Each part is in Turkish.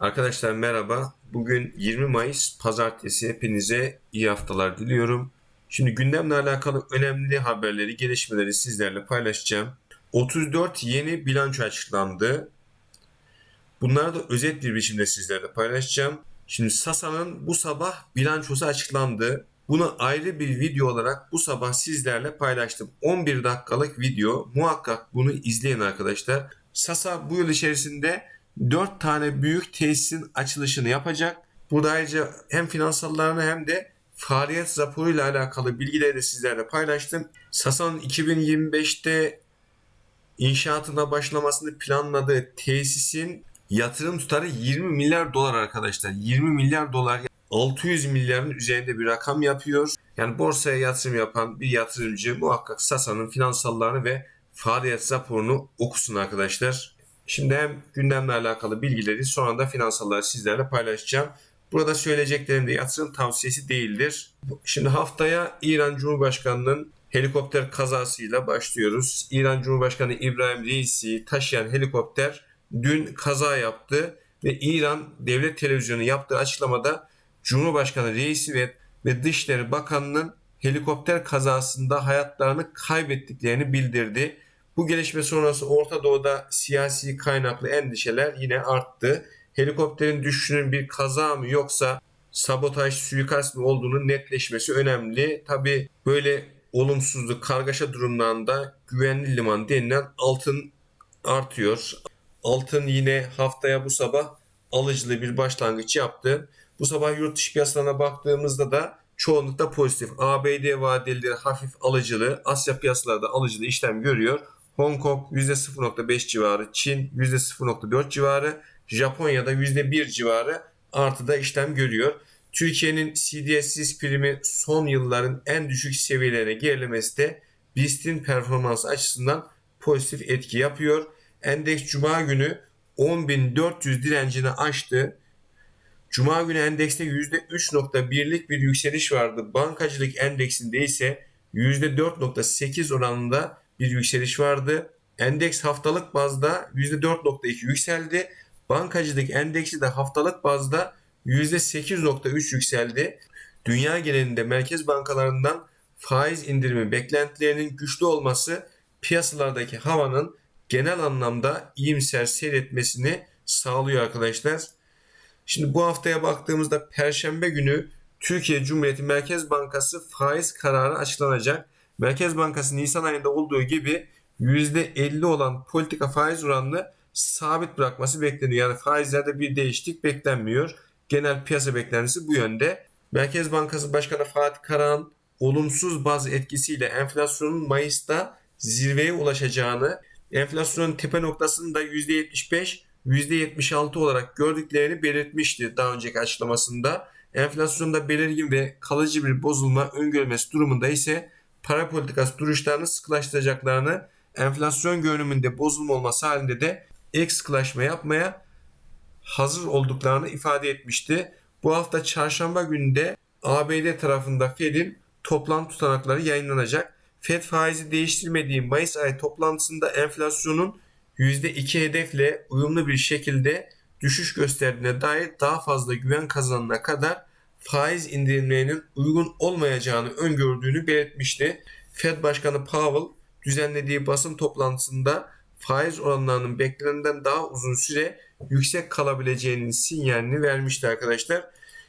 Arkadaşlar merhaba. Bugün 20 Mayıs Pazartesi. Hepinize iyi haftalar diliyorum. Şimdi gündemle alakalı önemli haberleri, gelişmeleri sizlerle paylaşacağım. 34 yeni bilanço açıklandı. Bunları da özet bir biçimde sizlerle paylaşacağım. Şimdi Sasa'nın bu sabah bilançosu açıklandı. Bunu ayrı bir video olarak bu sabah sizlerle paylaştım. 11 dakikalık video. Muhakkak bunu izleyin arkadaşlar. Sasa bu yıl içerisinde 4 tane büyük tesisin açılışını yapacak. Burada ayrıca hem finansallarını hem de faaliyet raporuyla alakalı bilgileri de sizlerle paylaştım. Sasa'nın 2025'te inşaatına başlamasını planladığı tesisin yatırım tutarı 20 milyar dolar arkadaşlar. 20 milyar dolar 600 milyarın üzerinde bir rakam yapıyor. Yani borsaya yatırım yapan bir yatırımcı muhakkak Sasa'nın finansallarını ve faaliyet raporunu okusun arkadaşlar. Şimdi hem gündemle alakalı bilgileri sonra da finansalları sizlerle paylaşacağım. Burada söyleyeceklerim de yatırım tavsiyesi değildir. Şimdi haftaya İran Cumhurbaşkanı'nın helikopter kazasıyla başlıyoruz. İran Cumhurbaşkanı İbrahim Reisi taşıyan helikopter dün kaza yaptı ve İran Devlet Televizyonu yaptığı açıklamada Cumhurbaşkanı Reisi ve, ve Dışişleri Bakanı'nın helikopter kazasında hayatlarını kaybettiklerini bildirdi. Bu gelişme sonrası Orta Doğu'da siyasi kaynaklı endişeler yine arttı. Helikopterin düşüşünün bir kaza mı yoksa sabotaj, suikast mı olduğunu netleşmesi önemli. Tabi böyle olumsuzluk, kargaşa durumlarında güvenli liman denilen altın artıyor. Altın yine haftaya bu sabah alıcılı bir başlangıç yaptı. Bu sabah yurt dışı piyasalarına baktığımızda da çoğunlukla pozitif. ABD vadeleri hafif alıcılı, Asya piyasalarda alıcılı işlem görüyor. Hong Kong %0.5 civarı, Çin %0.4 civarı, Japonya'da %1 civarı artıda işlem görüyor. Türkiye'nin CDS risk primi son yılların en düşük seviyelerine gerilemesi de BIST'in performansı açısından pozitif etki yapıyor. Endeks Cuma günü 10.400 direncini aştı. Cuma günü endekste %3.1'lik bir yükseliş vardı. Bankacılık endeksinde ise %4.8 oranında bir yükseliş vardı. Endeks haftalık bazda %4.2 yükseldi. Bankacılık endeksi de haftalık bazda %8.3 yükseldi. Dünya genelinde merkez bankalarından faiz indirimi beklentilerinin güçlü olması piyasalardaki havanın genel anlamda iyimser seyretmesini sağlıyor arkadaşlar. Şimdi bu haftaya baktığımızda Perşembe günü Türkiye Cumhuriyeti Merkez Bankası faiz kararı açıklanacak. Merkez Bankası Nisan ayında olduğu gibi %50 olan politika faiz oranını sabit bırakması bekleniyor. Yani faizlerde bir değişiklik beklenmiyor. Genel piyasa beklentisi bu yönde. Merkez Bankası Başkanı Fatih Karahan olumsuz bazı etkisiyle enflasyonun Mayıs'ta zirveye ulaşacağını, enflasyonun tepe noktasını da %75, %76 olarak gördüklerini belirtmişti daha önceki açıklamasında. Enflasyonda belirgin ve kalıcı bir bozulma öngörülmesi durumunda ise para politikası duruşlarını sıkılaştıracaklarını, enflasyon görünümünde bozulma olması halinde de ek sıkılaşma yapmaya hazır olduklarını ifade etmişti. Bu hafta çarşamba günde ABD tarafında Fed'in toplantı tutanakları yayınlanacak. Fed faizi değiştirmediği Mayıs ayı toplantısında enflasyonun %2 hedefle uyumlu bir şekilde düşüş gösterdiğine dair daha fazla güven kazanana kadar faiz indirimlerinin uygun olmayacağını öngördüğünü belirtmişti. Fed Başkanı Powell düzenlediği basın toplantısında faiz oranlarının beklenenden daha uzun süre yüksek kalabileceğinin sinyalini vermişti arkadaşlar.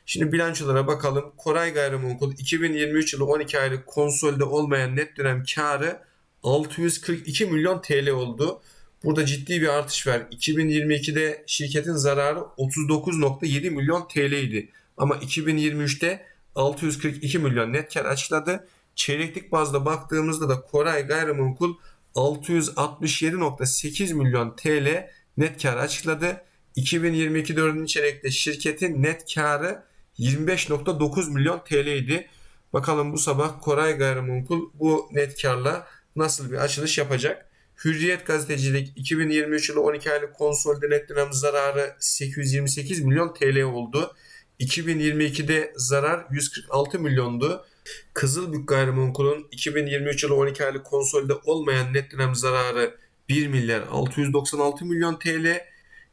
Şimdi bilançolara bakalım. Koray Gayrimenkul 2023 yılı 12 aylık konsolide olmayan net dönem karı 642 milyon TL oldu. Burada ciddi bir artış var. 2022'de şirketin zararı 39.7 milyon TL idi. Ama 2023'te 642 milyon net kar açıkladı. Çeyreklik bazda baktığımızda da Koray Gayrimenkul 667.8 milyon TL net kar açıkladı. 2022 4. çeyrekte şirketin net karı 25.9 milyon TL idi. Bakalım bu sabah Koray Gayrimenkul bu net karla nasıl bir açılış yapacak? Hürriyet Gazetecilik 2023 yılı 12 aylık konsolide net zararı 828 milyon TL oldu. 2022'de zarar 146 milyondu. Kızılbük Gayrimenkul'un 2023 yılı 12 aylık konsolide olmayan net dönem zararı 1 milyar 696 milyon TL.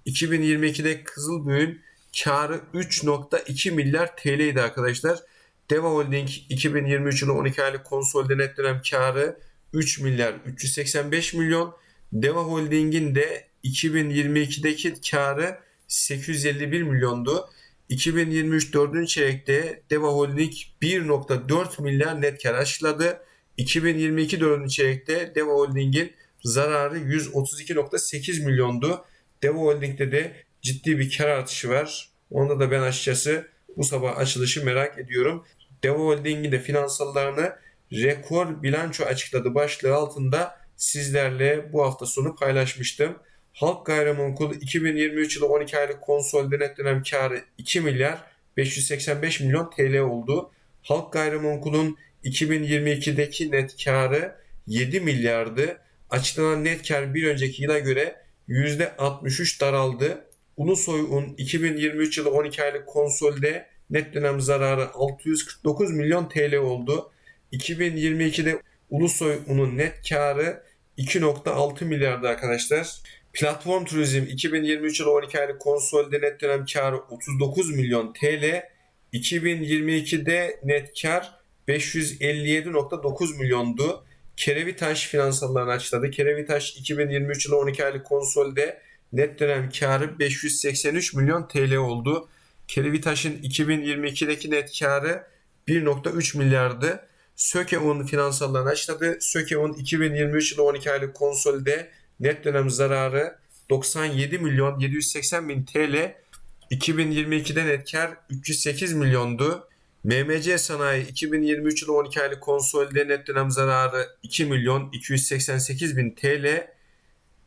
2022'de Kızılbük'ün karı 3.2 milyar TL idi arkadaşlar. Deva Holding 2023 yılı 12 aylık konsolide net dönem karı 3 milyar 385 milyon. Deva Holding'in de 2022'deki karı 851 milyondu. 2023 4. çeyrekte Deva Holding 1.4 milyar net kar açıkladı. 2022 4. çeyrekte Deva Holding'in zararı 132.8 milyondu. Deva Holding'de de ciddi bir kar artışı var. Onda da ben açıkçası bu sabah açılışı merak ediyorum. Deva Holding'in de finansallarını rekor bilanço açıkladı başlığı altında sizlerle bu hafta sonu paylaşmıştım. Halk Gayrimenkul 2023 yılı 12 aylık konsolide net dönem karı 2 milyar 585 milyon TL oldu. Halk Gayrimenkul'un 2022'deki net karı 7 milyardı. Açıklanan net kar bir önceki yıla göre %63 daraldı. Ulusoy Un 2023 yılı 12 aylık konsolde net dönem zararı 649 milyon TL oldu. 2022'de Ulusoy Un'un net karı 2.6 milyardı arkadaşlar. Platform Turizm 2023 yılı 12 aylık konsolde net dönem karı 39 milyon TL. 2022'de net kar 557.9 milyondu. Kerevitaş finansallarını açıkladı. Kerevitaş 2023 yılı 12 aylık konsolde net dönem karı 583 milyon TL oldu. Kerevitaş'ın 2022'deki net karı 1.3 milyardı. Sökeun finansallarını açıkladı. Sökeun 2023 yılı 12 aylık konsolde net dönem zararı 97 milyon 780 bin TL. 2022'de net kar 308 milyondu. MMC Sanayi 2023 yılı 12 aylık konsolide net dönem zararı 2 milyon 288 bin TL.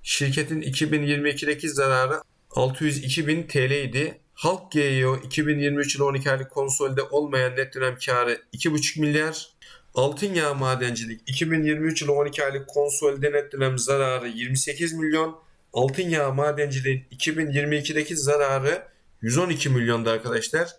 Şirketin 2022'deki zararı 602 bin TL idi. Halk GEO 2023 yılı 12 aylık konsolide olmayan net dönem karı 2,5 milyar. Altın Yağ Madencilik 2023 yılı 12 aylık konsolide net dönem zararı 28 milyon. Altın Yağ Madenciliğin 2022'deki zararı 112 milyondu arkadaşlar.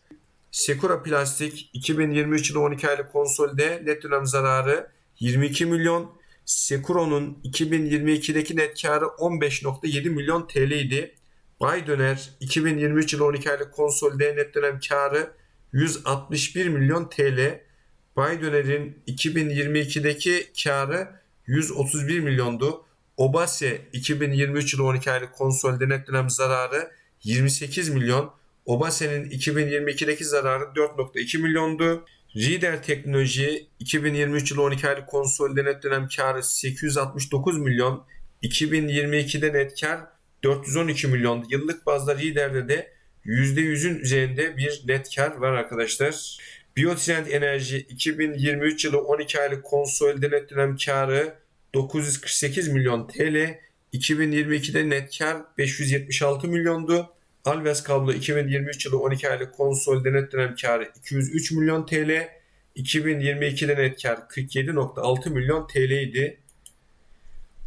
Sekura Plastik 2023 yılı 12 aylık konsolde net dönem zararı 22 milyon. Sekura'nın 2022'deki net karı 15.7 milyon TL idi. Bay Döner 2023 yılı 12 aylık konsolde net dönem karı 161 milyon TL. Bay Döner'in 2022'deki karı 131 milyondu. Obase 2023 yılı 12 aylık konsolde net dönem zararı 28 milyon. Obase'nin 2022'deki zararı 4.2 milyondu. Reader Teknoloji 2023 yılı 12 aylık konsolide net dönem karı 869 milyon. 2022'de net kar 412 milyon. Yıllık bazda Reader'de de %100'ün üzerinde bir net kar var arkadaşlar. Biotrend Enerji 2023 yılı 12 aylık konsolide net dönem karı 948 milyon TL. 2022'de net kar 576 milyondu. Alves Kablo 2023 yılı 12 aylık konsolide net dönem karı 203 milyon TL. 2022'de net kar 47.6 milyon TL idi.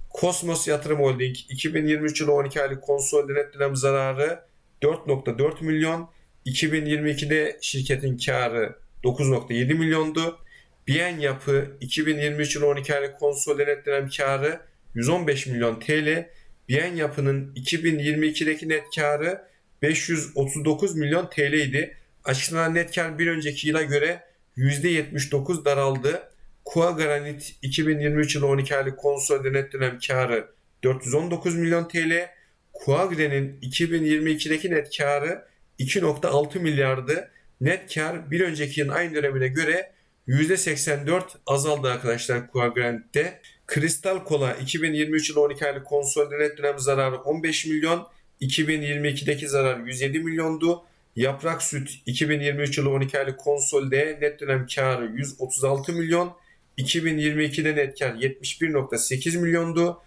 Kosmos Yatırım Holding 2023 yılı 12 aylık konsolide net dönem zararı 4.4 milyon. 2022'de şirketin karı 9.7 milyondu. Biyen Yapı 2023 yılı 12 aylık konsolide net dönem karı 115 milyon TL. Biyen Yapı'nın 2022'deki net karı 539 milyon TL idi. Açıklanan net kar bir önceki yıla göre %79 daraldı. Kua Granit 2023 yılı 12 aylık konsolide net dönem karı 419 milyon TL. Kuagre'nin 2022'deki net karı 2.6 milyardı. Net kar bir önceki yılın aynı dönemine göre %84 azaldı arkadaşlar Kuagranit'te. Kristal Kola 2023 yılı 12 aylık konsolide net dönem zararı 15 milyon. 2022'deki zarar 107 milyondu. Yaprak Süt 2023 yılı 12 aylık konsolde net dönem karı 136 milyon. 2022'de net kar 71.8 milyondu.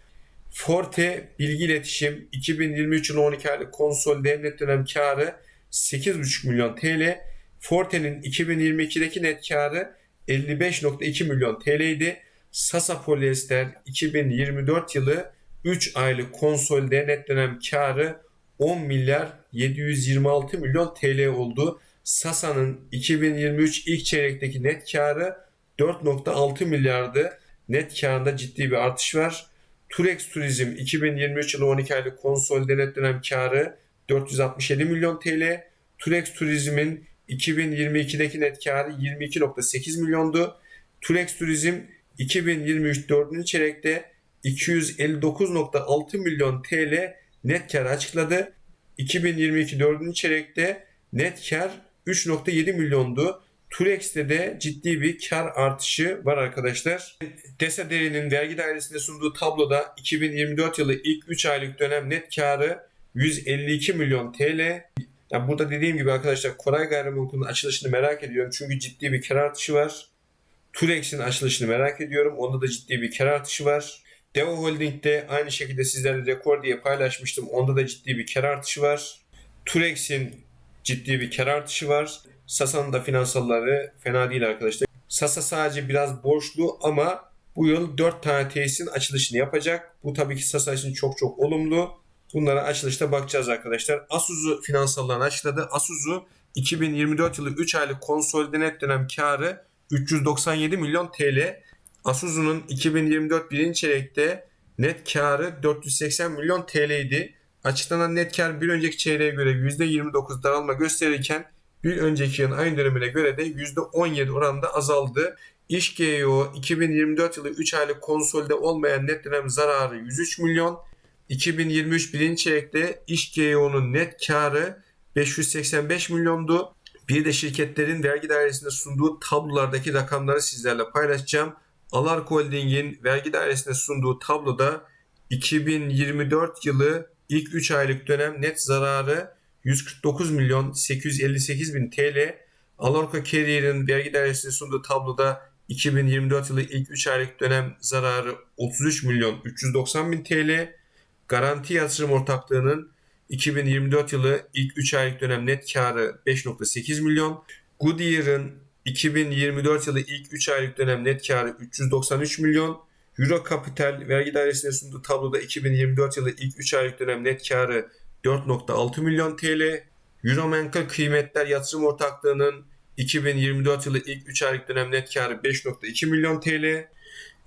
Forte Bilgi İletişim 2023 yılı 12 aylık konsolde net dönem karı 8,5 milyon TL. Forte'nin 2022'deki net karı 55.2 milyon TL idi. Sasa Polyester 2024 yılı 3 aylık konsolde net dönem karı 10 milyar 726 milyon TL oldu. Sasa'nın 2023 ilk çeyrekteki net karı 4.6 milyardı. Net karında ciddi bir artış var. Turex Turizm 2023 yılı 12 aylık konsolde net dönem karı 467 milyon TL. Tulex Turizm'in 2022'deki net karı 22.8 milyondu. Tulex Turizm 2023 4. çeyrekte 259.6 milyon TL net kar açıkladı. 2022 4. çeyrekte net kar 3.7 milyondu. Tulex'te de ciddi bir kar artışı var arkadaşlar. DESA Deri'nin vergi dairesinde sunduğu tabloda 2024 yılı ilk 3 aylık dönem net karı 152 milyon TL. Ya burada dediğim gibi arkadaşlar Koray Gayrimenkul'ün açılışını merak ediyorum. Çünkü ciddi bir kar artışı var. Tulex'in açılışını merak ediyorum. Onda da ciddi bir kar artışı var. Deva Holding'de aynı şekilde sizlerle rekor diye paylaşmıştım. Onda da ciddi bir kar artışı var. Tulex'in ciddi bir kar artışı var. Sasa'nın da finansalları fena değil arkadaşlar. Sasa sadece biraz borçlu ama bu yıl 4 tane tesisin açılışını yapacak. Bu tabii ki Sasa için çok çok olumlu. Bunlara açılışta bakacağız arkadaşlar. Asus'u finansallarını açıkladı. Asus'u 2024 yılı 3 aylık konsolide net dönem karı 397 milyon TL. Asus'un 2024 birinci çeyrekte net karı 480 milyon TL idi. Açıklanan net kar bir önceki çeyreğe göre %29 daralma gösterirken bir önceki yılın aynı dönemine göre de %17 oranında azaldı. İş GEO 2024 yılı 3 aylık konsolide olmayan net dönem zararı 103 milyon. 2023 birinci çeyrekte iş GEO'nun net karı 585 milyondu. Bir de şirketlerin vergi dairesinde sunduğu tablolardaki rakamları sizlerle paylaşacağım. Alarko Holding'in vergi dairesinde sunduğu tabloda 2024 yılı ilk 3 aylık dönem net zararı 149 milyon 858 bin TL. Alarko Carrier'in vergi dairesinde sunduğu tabloda 2024 yılı ilk 3 aylık dönem zararı 33 milyon 390 bin TL. Garanti Yatırım Ortaklığı'nın 2024 yılı ilk 3 aylık dönem net karı 5.8 milyon. Goodyear'ın 2024 yılı ilk 3 aylık dönem net karı 393 milyon. Euro Capital vergi dairesine sunduğu tabloda 2024 yılı ilk 3 aylık dönem net karı 4.6 milyon TL. Euromenkel Kıymetler Yatırım Ortaklığı'nın 2024 yılı ilk 3 aylık dönem net karı 5.2 milyon TL.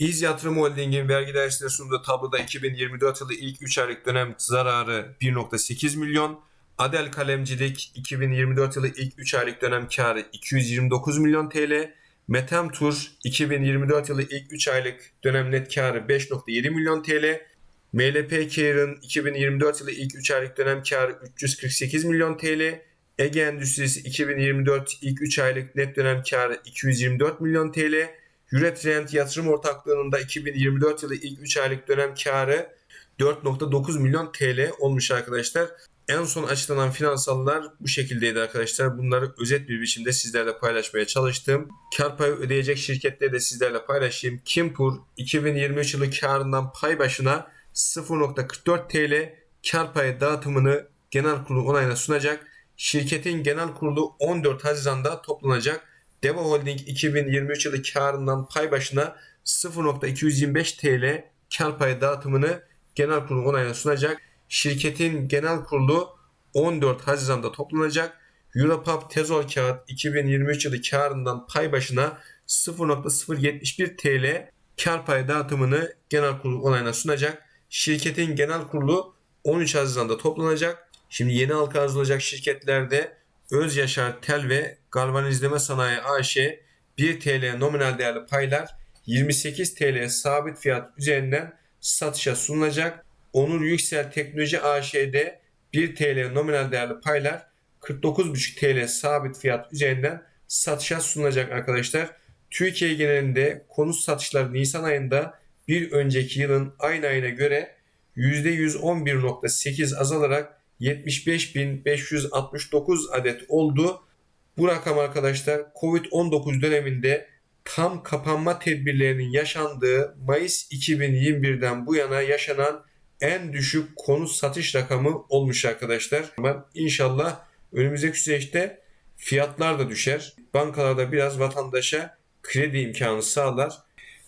İz Yatırım Holding'in vergi dairesine sunduğu tabloda 2024 yılı ilk 3 aylık dönem zararı 1.8 milyon. Adel Kalemcilik 2024 yılı ilk 3 aylık dönem karı 229 milyon TL. Metem Tur 2024 yılı ilk 3 aylık dönem net karı 5.7 milyon TL. MLP Care'ın 2024 yılı ilk 3 aylık dönem karı 348 milyon TL. Ege Endüstrisi 2024 ilk 3 aylık net dönem karı 224 milyon TL. Eurotrend Yatırım Ortaklığı'nın da 2024 yılı ilk 3 aylık dönem karı 4.9 milyon TL olmuş arkadaşlar. En son açıklanan finansallar bu şekildeydi arkadaşlar. Bunları özet bir biçimde sizlerle paylaşmaya çalıştım. Kar payı ödeyecek şirketleri de sizlerle paylaşayım. Kimpur 2023 yılı karından pay başına 0.44 TL kar payı dağıtımını genel kurulu onayına sunacak. Şirketin genel kurulu 14 Haziran'da toplanacak. Deva Holding 2023 yılı karından pay başına 0.225 TL kar payı dağıtımını genel kurulu onayına sunacak. Şirketin genel kurulu 14 Haziran'da toplanacak. Europap Tezol Kağıt 2023 yılı karından pay başına 0.071 TL kar payı dağıtımını genel kurulu onayına sunacak. Şirketin genel kurulu 13 Haziran'da toplanacak. Şimdi yeni halka arz şirketlerde Öz Yaşar Tel ve Galvanizleme Sanayi AŞ 1 TL nominal değerli paylar 28 TL sabit fiyat üzerinden satışa sunulacak. Onur Yüksel Teknoloji AŞ'de 1 TL nominal değerli paylar 49,5 TL sabit fiyat üzerinden satışa sunulacak arkadaşlar. Türkiye genelinde konut satışları Nisan ayında bir önceki yılın aynı ayına göre %111.8 azalarak 75.569 adet oldu. Bu rakam arkadaşlar Covid-19 döneminde tam kapanma tedbirlerinin yaşandığı Mayıs 2021'den bu yana yaşanan en düşük konut satış rakamı olmuş arkadaşlar. Ama inşallah önümüzdeki süreçte fiyatlar da düşer. Bankalarda biraz vatandaşa kredi imkanı sağlar.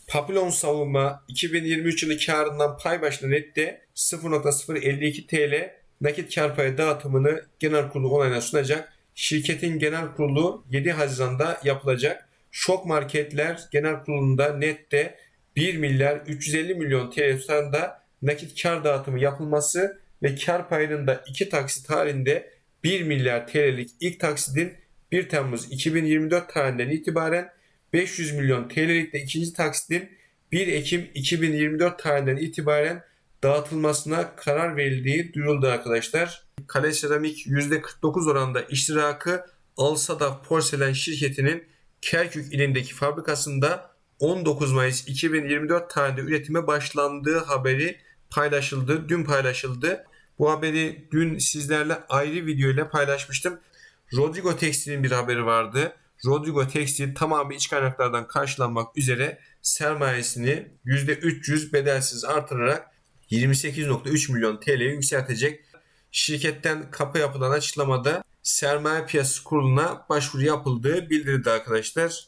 Papillon savunma 2023 yılı karından pay başına nette 0.052 TL nakit kar payı dağıtımını genel kurulu onayına sunacak. Şirketin genel kurulu 7 Haziran'da yapılacak. Şok marketler genel kurulunda nette 1 milyar 350 milyon TL tutarında nakit kar dağıtımı yapılması ve kar payının da iki taksit halinde 1 milyar TL'lik ilk taksidin 1 Temmuz 2024 tarihinden itibaren 500 milyon TL'lik de ikinci taksidin 1 Ekim 2024 tarihinden itibaren dağıtılmasına karar verildiği duyuruldu arkadaşlar. Kale Seramik %49 oranında iştirakı Alsadaf Porselen şirketinin Kerkük ilindeki fabrikasında 19 Mayıs 2024 tarihinde üretime başlandığı haberi paylaşıldı. Dün paylaşıldı. Bu haberi dün sizlerle ayrı video ile paylaşmıştım. Rodrigo Tekstil'in bir haberi vardı. Rodrigo Tekstil tamamı iç kaynaklardan karşılanmak üzere sermayesini %300 bedelsiz artırarak 28.3 milyon TL'ye yükseltecek. Şirketten kapı yapılan açıklamada sermaye piyasası kuruluna başvuru yapıldığı bildirildi arkadaşlar.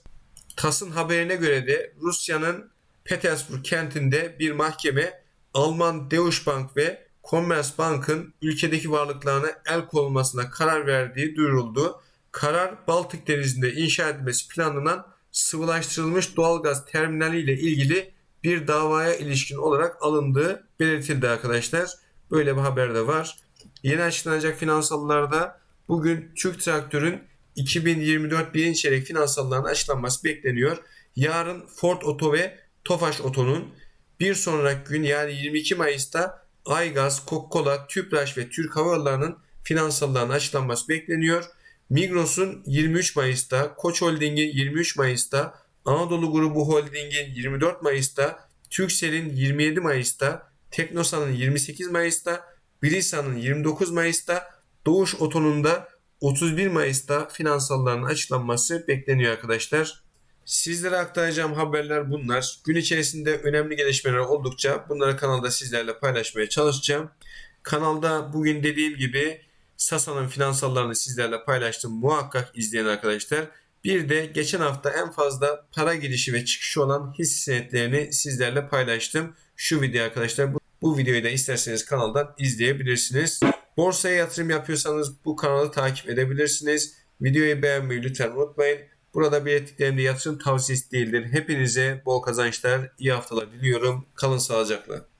TAS'ın haberine göre de Rusya'nın Petersburg kentinde bir mahkeme Alman Deutsche Bank ve Commerzbank'ın ülkedeki varlıklarına el konulmasına karar verdiği duyuruldu. Karar Baltık Denizi'nde inşa edilmesi planlanan sıvılaştırılmış doğalgaz terminali ile ilgili bir davaya ilişkin olarak alındığı belirtildi arkadaşlar. Böyle bir haber de var. Yeni açıklanacak finansallarda bugün Türk Traktör'ün 2024 birinci çeyrek finansallarının açıklanması bekleniyor. Yarın Ford Oto ve Tofaş Oto'nun bir sonraki gün yani 22 Mayıs'ta Aygaz, Coca-Cola, Tüpraş ve Türk Hava Yolları'nın finansallarının açıklanması bekleniyor. Migros'un 23 Mayıs'ta, Koç Holding'in 23 Mayıs'ta, Anadolu Grubu Holding'in 24 Mayıs'ta, Turkcell'in 27 Mayıs'ta, Teknosa'nın 28 Mayıs'ta, Brisa'nın 29 Mayıs'ta, Doğuş Oto'nun da 31 Mayıs'ta finansallarının açıklanması bekleniyor arkadaşlar. Sizlere aktaracağım haberler bunlar. Gün içerisinde önemli gelişmeler oldukça bunları kanalda sizlerle paylaşmaya çalışacağım. Kanalda bugün dediğim gibi Sasa'nın finansallarını sizlerle paylaştım. Muhakkak izleyin arkadaşlar. Bir de geçen hafta en fazla para girişi ve çıkışı olan hisse senetlerini sizlerle paylaştım. Şu video arkadaşlar. Bu, videoyu da isterseniz kanaldan izleyebilirsiniz. Borsaya yatırım yapıyorsanız bu kanalı takip edebilirsiniz. Videoyu beğenmeyi lütfen unutmayın. Burada belirttiklerimde yatırım tavsiyesi değildir. Hepinize bol kazançlar, iyi haftalar diliyorum. Kalın sağlıcakla.